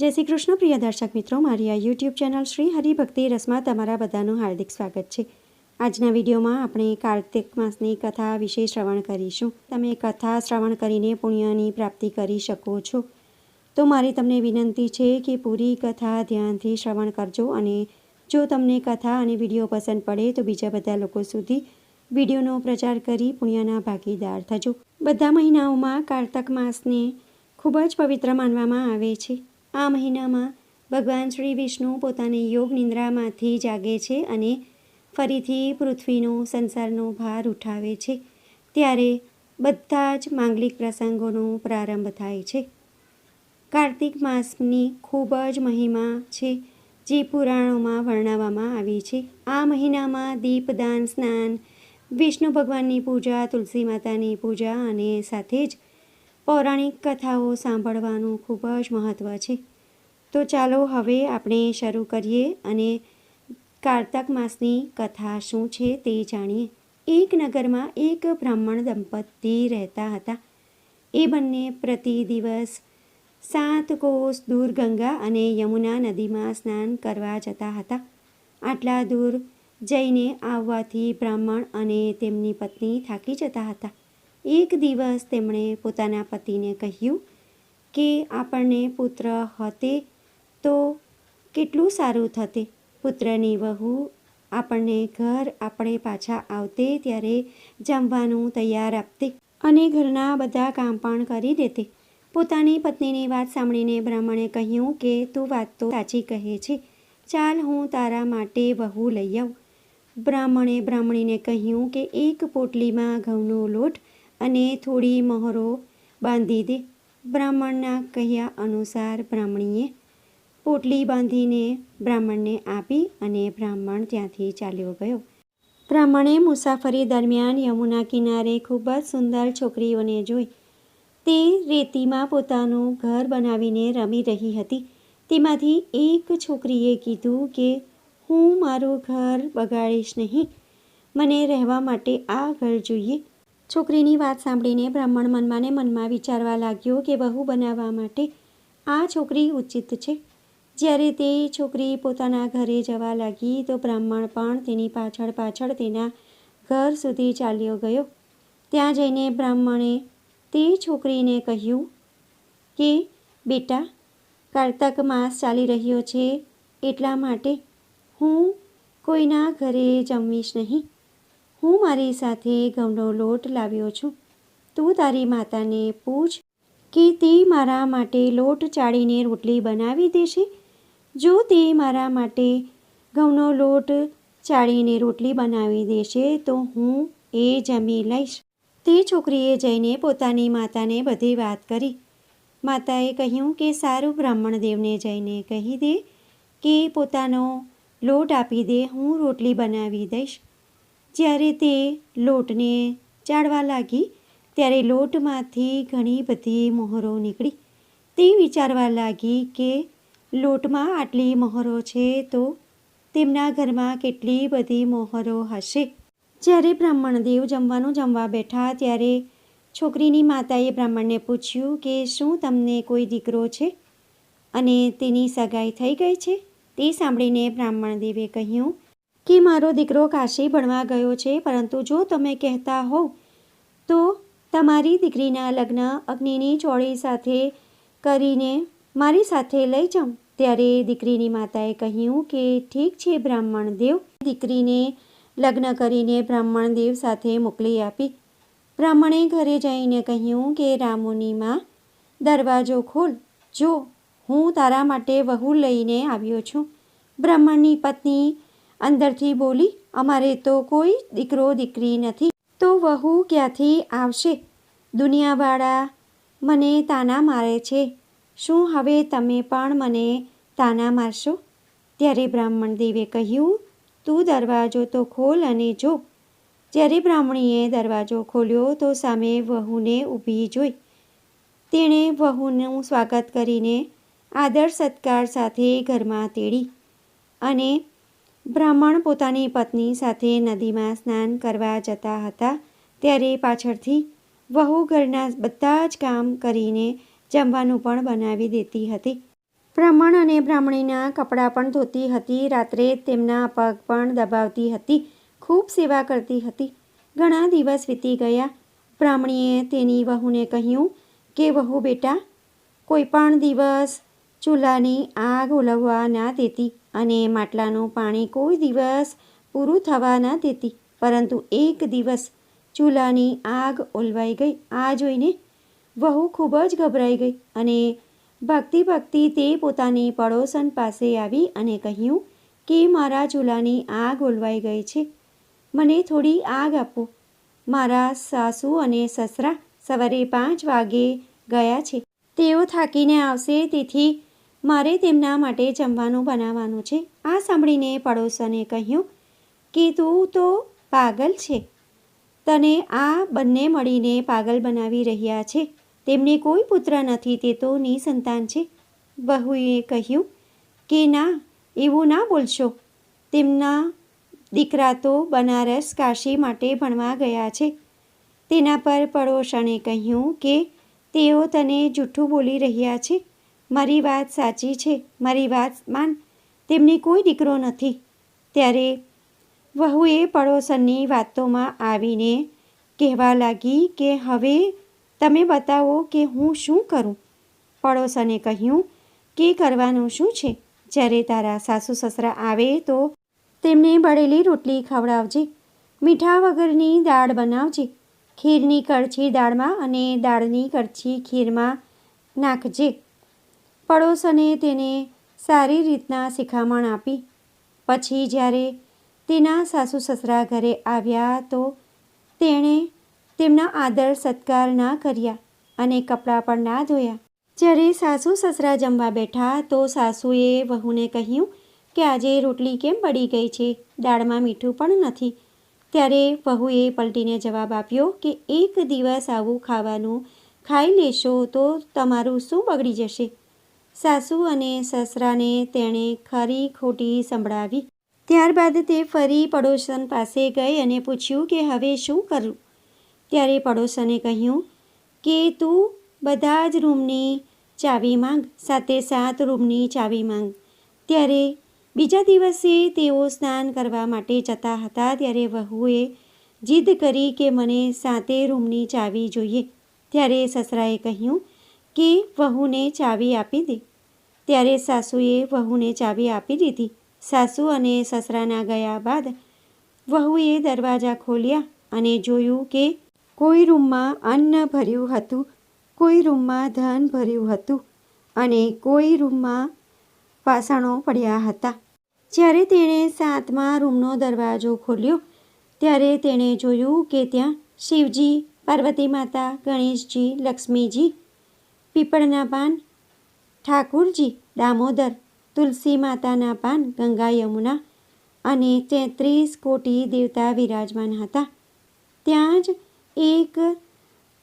જય શ્રી કૃષ્ણ, પ્રિય દર્શક મિત્રો. મારી આ યુટ્યુબ ચેનલ શ્રી હરિભક્તિ રસમાં તમારા બધાનું હાર્દિક સ્વાગત છે. આજના વિડીયોમાં આપણે કાર્તિક માસની કથા વિશે શ્રવણ કરીશું. તમે કથા શ્રવણ કરીને પુણ્યની પ્રાપ્તિ કરી શકો છો. તો મારી તમને વિનંતી છે કે પૂરી કથા ધ્યાનથી શ્રવણ કરજો અને જો તમને કથા અને વીડિયો પસંદ પડે તો બીજા બધા લોકો સુધી વિડીયોનો પ્રચાર કરી પુણ્યના ભાગીદાર થજો. બધા મહિનાઓમાં કારતક માસને ખૂબ જ પવિત્ર માનવામાં આવે છે. આ મહિનામાં ભગવાન શ્રી વિષ્ણુ પોતાની યોગ નિંદ્રામાંથી જાગે છે અને ફરીથી પૃથ્વીનો સંસારનો ભાર ઉઠાવે છે. ત્યારે બધા જ માંગલિક પ્રસંગોનો પ્રારંભ થાય છે. કાર્તિક માસની ખૂબ જ મહિમા છે જે પુરાણોમાં વર્ણવવામાં આવી છે. આ મહિનામાં દીપદાન સ્નાન, વિષ્ણુ ભગવાનની પૂજા, તુલસી માતાની પૂજા અને સાથે જ પૌરાણિક કથાઓ સાંભળવાનું ખૂબ જ મહત્ત્વ છે. તો ચાલો હવે આપણે શરૂ કરીએ અને કારતક માસની કથા શું છે તે જાણીએ. એક નગરમાં એક બ્રાહ્મણ દંપતી રહેતા હતા. એ બંને પ્રતિ દિવસ સાત કોસ દૂર ગંગા અને યમુના નદીમાં સ્નાન કરવા જતા હતા. આટલા દૂર જઈને આવવાથી બ્રાહ્મણ અને તેમની પત્ની થાકી જતા હતા. એક દિવસ તેમણે પોતાના પતિને કહ્યું કે આપણને પુત્ર હતે તો કેટલું સારું થતે. પુત્રની વહુ આપણને ઘર આપણે પાછા આવતે ત્યારે જમવાનું તૈયાર આપતે અને ઘરના બધા કામ પણ કરી દેતે. પોતાની પત્નીની વાત સાંભળીને બ્રાહ્મણે કહ્યું કે, તું વાત તો સાચી કહે છે. ચાલ હું તારા માટે વહુ લઈ આવું. બ્રાહ્મણે બ્રાહ્મણીને કહ્યું કે, એક પોટલીમાં ઘઉંનો લોટ અને થોડી મહોરો બાંધી દે. બ્રાહ્મણના કહ્યા અનુસાર બ્રાહ્મણીએ પોટલી બાંધીને બ્રાહ્મણને આપી અને બ્રાહ્મણ ત્યાંથી ચાલ્યો ગયો. બ્રાહ્મણે મુસાફરી દરમિયાન યમુના કિનારે ખૂબ જ સુંદર છોકરીઓને જોઈ. તે રેતીમાં પોતાનું ઘર બનાવીને રમી રહી હતી. તેમાંથી એક છોકરીએ કીધું કે, હું મારું ઘર બગાડીશ નહીં. મને રહેવા માટે આ ઘર જોઈએ. છોકરીની વાત સાંભળીને બ્રાહ્મણ મનમાં ને મનમાં વિચારવા લાગ્યો કે બહુ બનાવવા માટે આ છોકરી ઉચિત છે. જ્યારે તે છોકરી પોતાના ઘરે જવા લાગી તો બ્રાહ્મણ પણ તેની પાછળ પાછળ તેના ઘર સુધી ચાલ્યો ગયો. ત્યાં જઈને બ્રાહ્મણે તે છોકરીને કહ્યું કે, બેટા, કારતક માસ ચાલી રહ્યો છે, એટલા માટે હું કોઈના ઘરે જમીશ નહીં. હું મારી સાથે ઘઉંનો લોટ લાવ્યો છું. તું તારી માતાને પૂછ કે તે મારા માટે લોટ ચાળીને રોટલી બનાવી દેશે? જો તે મારા માટે ઘઉંનો લોટ ચાળીને રોટલી બનાવી દેશે, તો હું એ જમી લઈશ. તે છોકરીએ જઈને પોતાની માતાને બધી વાત કરી. માતાએ કહ્યું કે સારું બ્રાહ્મણ દેવને જઈને કહી દે કે પોતાનો લોટ આપી દે, હું રોટલી બનાવી દઈશ. જ્યારે તે લોટને ચાળવા લાગી, ત્યારે લોટમાંથી ઘણી બધી મોહરો નીકળી. તે વિચારવા લાગી કે લોટમાં આટલી મોહરો છે તો તેમના ઘરમાં કેટલી બધી મોહરો હશે? જ્યારે બ્રાહ્મણદેવ જમવાનું જમવા બેઠા, ત્યારે છોકરીની માતાએ બ્રાહ્મણને પૂછ્યું કે શું તમને કોઈ દીકરો છે? અને તેની સગાઈ થઈ ગઈ છે? તે સાંભળીને બ્રાહ્મણદેવે કહ્યું કે મારો દીકરો કાશી ભણવા ગયો છે, પરંતુ જો તમે કહેતા હોવ, તો તમારી દીકરીના લગ્ન અગ્નિની ચોળી સાથે કરીને મારી સાથે લઈ જાઉં. ત્યારે દીકરીની માતાએ કહ્યું કે ઠીક છે, બ્રાહ્મણ દેવ. દીકરીને લગ્ન કરીને બ્રાહ્મણ દેવ સાથે મોકલી આપી. બ્રાહ્મણે ઘરે જઈને કહ્યું કે રામુનીમાં દરવાજો ખોલ. જો હું તારા માટે વહુ લઈને આવ્યો છું. બ્રાહ્મણની પત્ની અંદરથી બોલી, અમારે તો કોઈ દીકરો દીકરી નથી, તો વહુ ક્યાંથી આવશે? દુનિયાવાળા મને તાના મારે છે. શું હવે તમે પણ મને તાના મારશો? ત્યારે બ્રાહ્મણ દેવે કહ્યું, તું દરવાજો તો ખોલ અને જો. જ્યારે બ્રાહ્મણીએ દરવાજો ખોલ્યો, તો સામે વહુને ઊભી જોઈ. તેણે વહુનું સ્વાગત કરીને આદર સત્કાર સાથે ઘરમાં તેડી અને બ્રાહ્મણ પોતાની પત્ની સાથે નદીમાં સ્નાન કરવા જતા હતા, ત્યારે પાછળથી વહુ ઘરના બધા જ કામ કરીને જમવાનું પણ બનાવી દેતી હતી. બ્રાહ્મણ અને બ્રાહ્મણીના કપડાં પણ ધોતી હતી, રાત્રે તેમના પગ પણ દબાવતી હતી, ખૂબ સેવા કરતી હતી. ઘણા દિવસ વીતી ગયા. બ્રાહ્મણીએ તેની વહુને કહ્યું કે, વહુ બેટા, કોઈ પણ દિવસ ચૂલાની આગ ઓલવવા ના દેતી અને માટલાનું પાણી કોઈ દિવસ પૂરું થવા ના દેતી, પરંતુ એક દિવસ ચૂલાની આગ ઓલવાઈ ગઈ. આ જોઈને વહુ ખૂબ જ ગભરાઈ ગઈ અને ભાગતી ભાગતી તે પોતાની પડોશન પાસે આવી અને કહ્યું કે, મારા ચૂલાની આગ ઓલવાઈ ગઈ છે. મને થોડી આગ આપો. મારા સાસુ અને સસરા સવારે પાંચ વાગે ગયા છે. તેઓ થાકીને આવશે તેથી મારે તેમના માટે જમવાનું બનાવવાનું છે. આ સાંભળીને પડોશને કહ્યું, કે તું તો પાગલ છે. તને આ બંને મળીને પાગલ બનાવી રહ્યા છે. તેમને કોઈ પુત્ર નથી, તે તો નિસંતાન છે. વહુએ કહ્યું, કે ના, એવું ના બોલશો. તેમના દીકરા તો બનારસ કાશી માટે ભણવા ગયા છે. તેના પર પડોશણે કહ્યું કે, તેઓ તને જૂઠું બોલી રહ્યા છે. મારી વાત સાચી છે, મારી વાત માન. તેમને કોઈ દીકરો નથી. ત્યારે વહુએ પડોશનની વાતોમાં આવીને કહેવા લાગી કે, હવે તમે બતાવો કે હું શું કરું? પડોશને કહ્યું, કે કરવાનું શું છે? જ્યારે તારા સાસુ સસરા આવે તો તેમને બળેલી રોટલી ખવડાવજે, મીઠા વગરની દાળ બનાવજે, ખીરની કડછી દાળમાં અને દાળની કડછી ખીરમાં નાખજે. પડોશને તેને સારી રીતના શિખામણ આપી. પછી જ્યારે તેના સાસુ સસરા ઘરે આવ્યા તો તેણે તેમના આદર સત્કાર ના કર્યા અને કપડાં પણ ના ધોયા. જ્યારે સાસુ સસરા જમવા બેઠા તો સાસુએ વહુને કહ્યું કે આજે રોટલી કેમ પડી ગઈ છે? દાળમાં મીઠું પણ નથી. ત્યારે વહુએ પલટીને જવાબ આપ્યો કે એક દિવસ આવું ખાવાનું ખાઈ લેશો તો તમારું શું બગડી જશે? સાસુ અને સસરાને તેણે ખરી ખોટી સંભળાવી. ત્યારબાદ તે ફરી પડોશન પાસે ગઈ અને પૂછ્યું કે હવે શું કરું? ત્યારે પડોશને કહ્યું કે તું બધા જ રૂમની ચાવી માંગ, સાતે સાત રૂમની ચાવી માંગ. ત્યારે બીજા દિવસે તેઓ સ્નાન કરવા માટે જતા હતા ત્યારે વહુએ જીદ કરી કે મને સાતે રૂમની ચાવી જોઈએ. ત્યારે સસરાએ કહ્યું કે વહુને ચાવી આપી દે. ત્યારે સાસુએ વહુને ચાવી આપી દીધી. સાસુ અને સસરાના ગયા બાદ વહુએ દરવાજા ખોલ્યા અને જોયું કે કોઈ રૂમમાં અન્ન ભર્યું હતું, કોઈ રૂમમાં ધન ભર્યું હતું અને કોઈ રૂમમાં વાસણો પડ્યા હતા. જ્યારે તેણે સાતમા રૂમનો દરવાજો ખોલ્યો, ત્યારે તેણે જોયું કે ત્યાં શિવજી, પાર્વતી માતા, ગણેશજી, લક્ષ્મીજી પીપળના પાન ઠાકુરજી દામોદર, તુલસી માતાના પાન, ગંગા યમુના અને તેત્રીસ કોટી દેવતા વિરાજમાન હતા. ત્યાં જ એક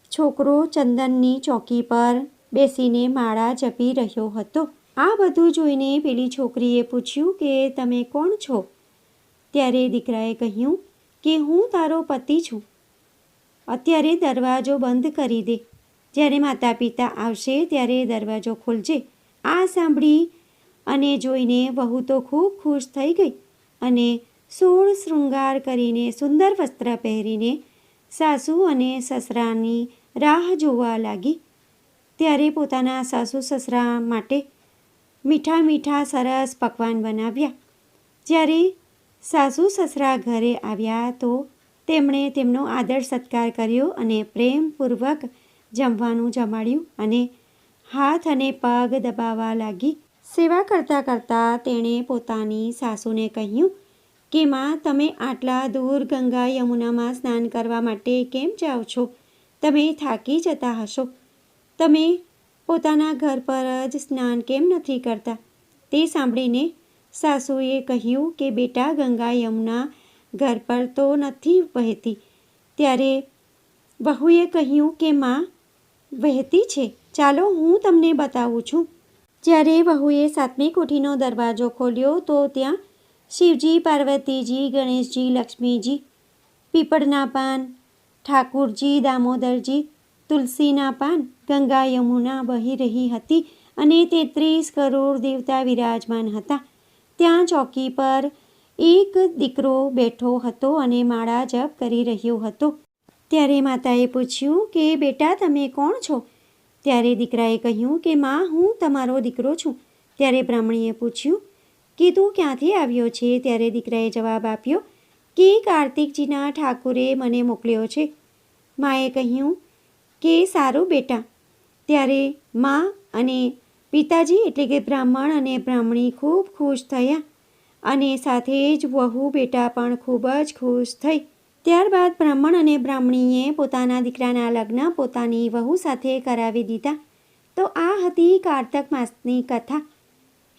છોકરો ચંદનની ચોકી પર બેસીને માળા જપી રહ્યો હતો. આ બધું જોઈને પેલી છોકરીએ પૂછ્યું કે, તમે કોણ છો? ત્યારે દીકરાએ કહ્યું કે, હું તારો પતિ છું. અત્યારે દરવાજો બંધ કરી દે. જ્યારે માતા પિતા આવશે ત્યારે દરવાજો ખોલજે. આ સાંભળી અને જોઈને વહુ તો ખૂબ ખુશ થઈ ગઈ અને સોળ શૃંગાર કરીને સુંદર વસ્ત્ર પહેરીને સાસુ અને સસરાની રાહ જોવા લાગી. ત્યારે પોતાના સાસુ સસરા માટે મીઠા મીઠા સરસ પકવાન બનાવ્યા. જ્યારે સાસુ સસરા ઘરે આવ્યા તો તેમણે તેમનો આદર સત્કાર કર્યો અને પ્રેમપૂર્વક જમવાનું જમાડ્યું અને હાથ અને પગ દબાવવા લાગી. સેવા કરતાં કરતાં તેણે પોતાની સાસુને કહ્યું, કે માં, તમે આટલા દૂર ગંગા યમુનામાં સ્નાન કરવા માટે કેમ જાઓ છો? તમે થાકી જતા હશો. તમે પોતાના ઘર પર જ સ્નાન કેમ નથી કરતા? તે સાંભળીને સાસુએ કહ્યું કે, બેટા, ગંગા યમુના ઘર પર તો નથી વહેતી. ત્યારે વહુએ કહ્યું કે, માં, વહેતી છે? ચાલો હું તમને બતાવું છું. જ્યારે વહુએ સાતમી કોઠીનો દરવાજો ખોલ્યો તો ત્યાં શિવજી, પાર્વતીજી, ગણેશજી, લક્ષ્મીજી, પીપળના પાન, ઠાકુરજી, દામોદરજી, તુલસીના પાન, ગંગા યમુના વહી રહી હતી અને તેત્રીસ કરોડ દેવતા વિરાજમાન હતા. ત્યાં ચોકી પર એક દીકરો બેઠો હતો અને માળા જપ કરી રહ્યો હતો. ત્યારે માતાએ પૂછ્યું કે, બેટા, તમે કોણ છો? ત્યારે દીકરાએ કહ્યું કે, માં, હું તમારો દીકરો છું. ત્યારે બ્રાહ્મણીએ પૂછ્યું, કે તું ક્યાંથી આવ્યો છે? ત્યારે દીકરાએ જવાબ આપ્યો, કે કાર્તિકજીના ઠાકુરે મને મોકલ્યો છે. માએ કહ્યું, કે સારું બેટા. ત્યારે મા અને પિતાજી એટલે કે બ્રાહ્મણ અને બ્રાહ્મણી ખૂબ ખુશ થયા અને સાથે જ વહુ બેટા પણ ખૂબ જ ખુશ થઈ. ત્યારબાદ બ્રાહ્મણ અને બ્રાહ્મણીએ પોતાના દીકરાના લગ્ન પોતાની વહુ સાથે કરાવી દીધા. તો આ હતી કારતક માસની કથા.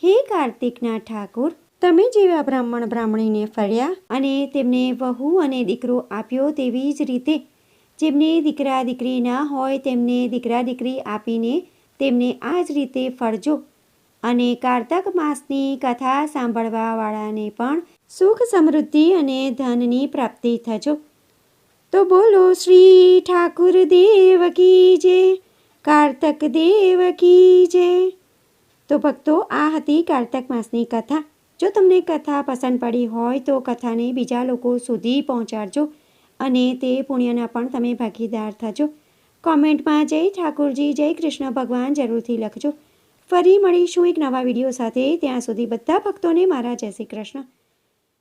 હે કાર્તિકના ઠાકુર, તમે જેવા બ્રાહ્મણ બ્રાહ્મણીને ફળ્યા અને તેમને વહુ અને દીકરો આપ્યો તેવી જ રીતે. જેમને દીકરા દીકરી ના હોય તેમને દીકરા દીકરી આપીને તેમને આ જ રીતે ફળજો. અને કારતક માસની કથા સાંભળવાવાળાને પણ સુખ સમૃદ્ધિ અને ધનની પ્રાપ્તિ થજો. તો બોલો શ્રી ઠાકુર દેવ કી જય, કારતક દેવ કી જય. તો ભક્તો, આ હતી કારતક માસની કથા. જો તમને કથા પસંદ પડી હોય તો કથાને બીજા લોકો સુધી પહોંચાડજો અને તે પુણ્યના પણ તમે ભાગીદાર થજો. કોમેન્ટમાં જય ઠાકુરજી, જય કૃષ્ણ ભગવાન જરૂરથી લખજો. ફરી મળીશું એક નવા વીડિયો સાથે. ત્યાં સુધી બધા ભક્તોને મારા જય શ્રી કૃષ્ણ.